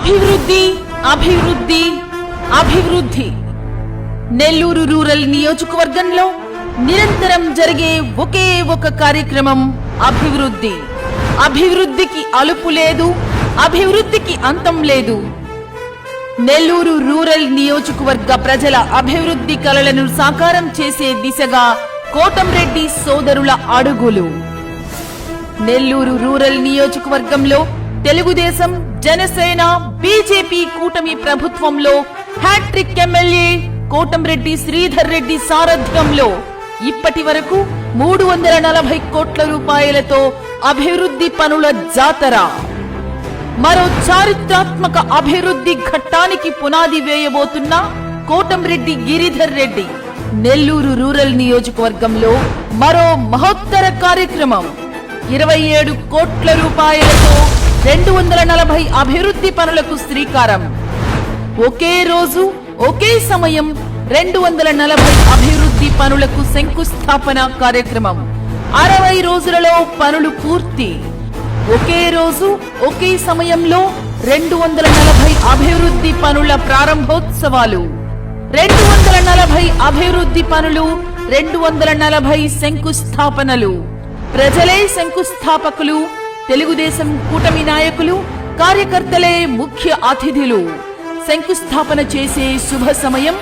అభివృద్ధి అభివృద్ధి అభివృద్ధి. నెల్లూరు రూరల్ నియోజకవర్గంలో నిరంతరం జరిగే ఒకే ఒక కార్యక్రమం అభివృద్ధి. అభివృద్ధికి అలుపు లేదు అభివృద్ధికి అంతం లేదు. నెల్లూరు రూరల్ నియోజకవర్గ ప్రజల అభివృద్ధి కలలను సాకారం చేసే దిశగా కోటంరెడ్డి సోదరుల అడుగులు. నెల్లూరు రూరల్ నియోజకవర్గంలో తెలుగుదేశం జనసేన బీజేపీ కూటమి ప్రభుత్వంలో hat trick MLA Kotamreddy Sridhar Reddy సారథ్యంలో ఇప్పటి వరకు మూడు వందల నలభై కోట్ల రూపాయలతో అభివృద్ధి పనుల జాతర. మరో చారిత్రాత్మక అభివృద్ధి ఘట్టానికి పునాది వేయబోతున్న కోటంరెడ్డి గిరిధర్ రెడ్డి నెల్లూరు రూరల్ నియోజకవర్గంలో మరో మహోత్తర కార్యక్రమం. ఇరవై ఏడు కోట్ల రూపాయలతో రెండు వందల నలభై అభివృద్ధి పనులకు శ్రీకారం. ఒకే రోజు ఒకే సమయం రెండు వందల నలభై అభివృద్ధి పనులకు శంకుస్థాపన కార్యక్రమం. అరవై రోజులలో పనులు పూర్తి. ఒకే రోజు ఒకే సమయంలో రెండు వందల నలభై అభివృద్ధి పనుల ప్రారంభోత్సవాలు. రెండు వందల నలభై అభివృద్ధి పనులు రెండు వందల నలభై శంకుస్థాపనలు. ప్రజలే శంకుస్థాపకులు తెలుగుదేశం కూటమి నాయకులు కార్యకర్తలే ముఖ్య అతిథులు. శంకుస్థాపన చేసే శుభ సమయం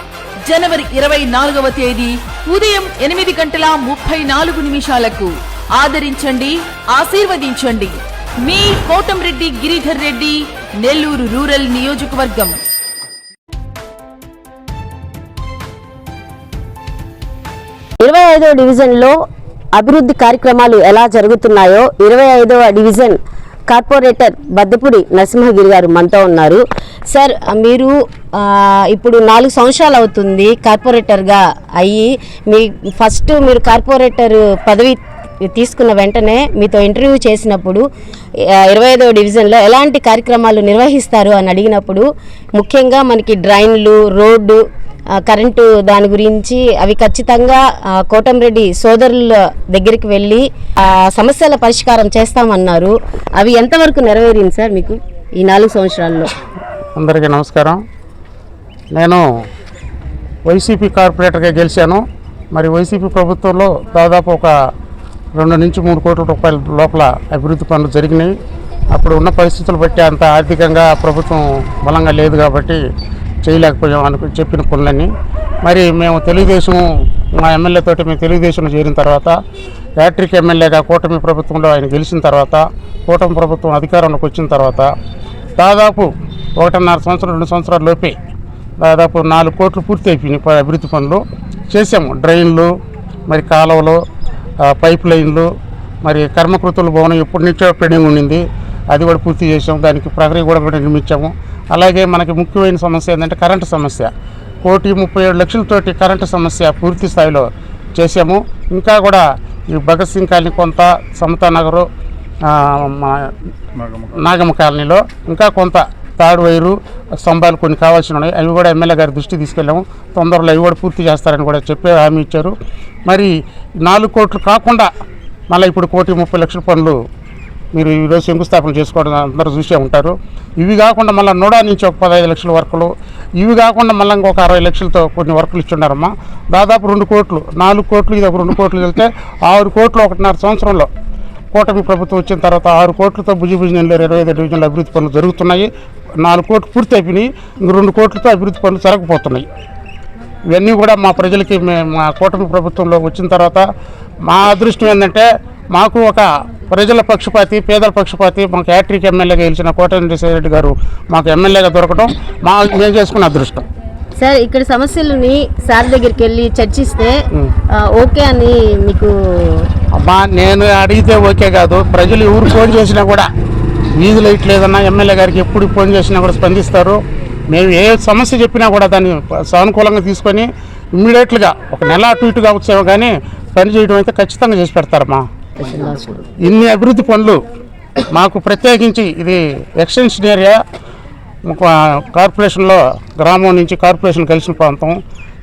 జనవరి ఇరవై నాలుగవ తేదీ ఉదయం ఎనిమిది గంటల ముప్పై నాలుగు నిమిషాలకు. ఆదరించండి ఆశీర్వదించండి. మీ కోటంరెడ్డి గిరిధర్ రెడ్డి నెల్లూరు రూరల్ నియోజకవర్గం. ఇరవై ఐదో డివిజన్లో అభివృద్ధి కార్యక్రమాలు ఎలా జరుగుతున్నాయో ఇరవై ఐదవ డివిజన్ కార్పొరేటర్ బద్దపుడి నరసింహగిరి గారు మనతో ఉన్నారు. సార్ మీరు ఇప్పుడు నాలుగు సంవత్సరాలు అవుతుంది కార్పొరేటర్గా అయ్యి మీ ఫస్ట్ మీరు కార్పొరేటర్ పదవి తీసుకున్న వెంటనే మీతో ఇంటర్వ్యూ చేసినప్పుడు ఇరవై ఐదవ డివిజన్లో ఎలాంటి కార్యక్రమాలు నిర్వహిస్తారు అని అడిగినప్పుడు ముఖ్యంగా మనకి డ్రైన్లు రోడ్డు కరెంటు దాని గురించి అవి ఖచ్చితంగా కోటంరెడ్డి సోదరుల దగ్గరికి వెళ్ళి ఆ సమస్యల పరిష్కారం చేస్తామన్నారు. అవి ఎంతవరకు నెరవేరింది సార్ మీకు ఈ నాలుగు సంవత్సరాల్లో? అందరికీ నమస్కారం. నేను వైసీపీ కార్పొరేటర్గా గెలిచాను. మరి వైసీపీ ప్రభుత్వంలో దాదాపు ఒక రెండు నుంచి మూడు కోట్ల రూపాయల లోపల అభివృద్ధి పనులు జరిగినాయి. అప్పుడు ఉన్న పరిస్థితులు బట్టి అంత ఆర్థికంగా ప్రభుత్వం బలంగా లేదు కాబట్టి చేయలేకపోయాం అనుకుని చెప్పిన పనులన్నీ. మరి మేము తెలుగుదేశం మా ఎమ్మెల్యే తోటి మేము తెలుగుదేశంలో చేరిన తర్వాత యాట్రిక్ ఎమ్మెల్యేగా కూటమి ప్రభుత్వంలో ఆయన గెలిచిన తర్వాత కూటమి ప్రభుత్వం అధికారంలోకి వచ్చిన తర్వాత దాదాపు ఒకటిన్నర సంవత్సరం రెండు సంవత్సరాల లోపే దాదాపు నాలుగు కోట్లు పూర్తి అయిపోయినాయి అభివృద్ధి పనులు చేసాము డ్రైన్లు మరి కాలువలు పైప్ లైన్లు మరి కర్మకృతుల భవనం ఎప్పటి నుంచో పెండింగ్ ఉండింది. అది కూడా పూర్తి చేసాము దానికి ప్రక్రియ కూడా కూడా నిర్మించాము. అలాగే మనకి ముఖ్యమైన సమస్య ఏంటంటే కరెంటు సమస్య. కోటి ముప్పై ఏడు లక్షలతోటి కరెంటు సమస్య పూర్తి స్థాయిలో చేసాము ఇంకా కూడా ఈ భగత్ సింగ్ కాలనీ కొంత సమతా నగరు మా నాగమ్మ కాలనీలో ఇంకా కొంత తాడు వైరు స్తంభాలు కొన్ని కావాల్సి ఉన్నాయి. అవి కూడా ఎమ్మెల్యే గారి దృష్టి తీసుకెళ్ళాము. తొందరలో అవి కూడా పూర్తి చేస్తారని కూడా చెప్పే హామీ ఇచ్చారు. మరి నాలుగు కోట్లు కాకుండా మళ్ళీ ఇప్పుడు కోటి ముప్పై లక్షల పనులు మీరు ఈరోజు శంకుస్థాపన చేసుకోవడం అందరూ చూసే ఉంటారు. ఇవి కాకుండా మళ్ళీ నోడా నుంచి ఒక పదహైదు లక్షల వర్కులు ఇవి కాకుండా మళ్ళీ ఇంకొక అరవై లక్షలతో కొన్ని వర్కులు ఇచ్చున్నారమ్మా. దాదాపు రెండు కోట్లు నాలుగు కోట్లు ఇది ఒక రెండు కోట్లు వెళ్తే ఆరు కోట్లు ఒకటిన్నర సంవత్సరంలో కూటమి ప్రభుత్వం వచ్చిన తర్వాత ఆరు కోట్లతో భుజి భుజి నెల్లూరు ఇరవై ఐదు డివిజన్ల అభివృద్ధి పనులు జరుగుతున్నాయి. నాలుగు కోట్లు పూర్తి అయిపోయినాయి ఇంక రెండు కోట్లతో అభివృద్ధి పనులు జరగకపోతున్నాయి ఇవన్నీ కూడా మా ప్రజలకి మా కూటమి ప్రభుత్వంలో వచ్చిన తర్వాత మా అదృష్టం ఏంటంటే మాకు ఒక ప్రజల పక్షపాతి పేదల పక్షపాతి మాకు యాట్రిక్ ఎమ్మెల్యేగా గెలిచిన కోటరెడ్డి రెడ్డి గారు మాకు ఎమ్మెల్యేగా దొరకడం మా మేము చేసుకున్న అదృష్టం. సార్ ఇక్కడ సమస్యలని సార్ దగ్గరికి వెళ్ళి చర్చిస్తే ఓకే అని మీకు అమ్మా నేను అడిగితే ఓకే కాదు. ప్రజలు ఎవరు ఫోన్ చేసినా కూడా వీధి లైట్ లేదన్నా ఎమ్మెల్యే గారికి ఎప్పుడు ఫోన్ చేసినా కూడా స్పందిస్తారు. మేము ఏ సమస్య చెప్పినా కూడా దాన్ని సానుకూలంగా తీసుకొని ఇమ్మీడియట్గా ఒక నెల అటు ఇటుగా వచ్చేమో కానీ పని చేయడం అయితే ఖచ్చితంగా చేసి పెడతారమ్మా. ఇన్ని అభివృద్ధి పనులు మాకు ప్రత్యేకించి ఇది ఎక్స్టెన్షన్ ఏరియా. కార్పొరేషన్లో గ్రామం నుంచి కార్పొరేషన్ కలిసిన ప్రాంతం.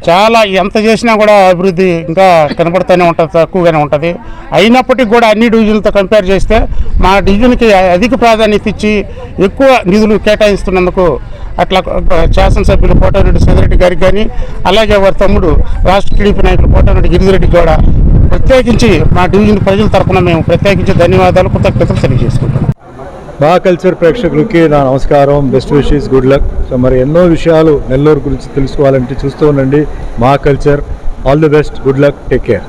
చాలా ఎంత చేసినా కూడా అభివృద్ధి ఇంకా కనబడుతూనే ఉంటుంది తక్కువగానే ఉంటుంది. అయినప్పటికీ కూడా అన్ని డివిజన్లతో కంపేర్ చేస్తే మా డివిజన్కి అధిక ప్రాధాన్యత ఇచ్చి ఎక్కువ నిధులు కేటాయిస్తున్నందుకు అట్లా శాసనసభ్యులు కోటారెడ్డి సుధిరెడ్డి గారికి కానీ అలాగే వారి తమ్ముడు రాష్ట్ర టీడీపీ నాయకులు కోటారెడ్డి గిరిజిరెడ్డి కూడా ప్రత్యేకించి మా డివిజన్ ప్రజల తరపున మేము ప్రత్యేకించి ధన్యవాదాలు కృతజ్ఞతలు తెలియజేసుకుంటున్నాం. మా కల్చర్ ప్రేక్షకులకి నా నమస్కారం. Best wishes good luck. So మరి ఎన్నో విషయాలు నెల్లూరు గురించి తెలుసుకోవాలంటే చూస్తూ ఉండండి. మా culture. All the best. Good luck. Take care.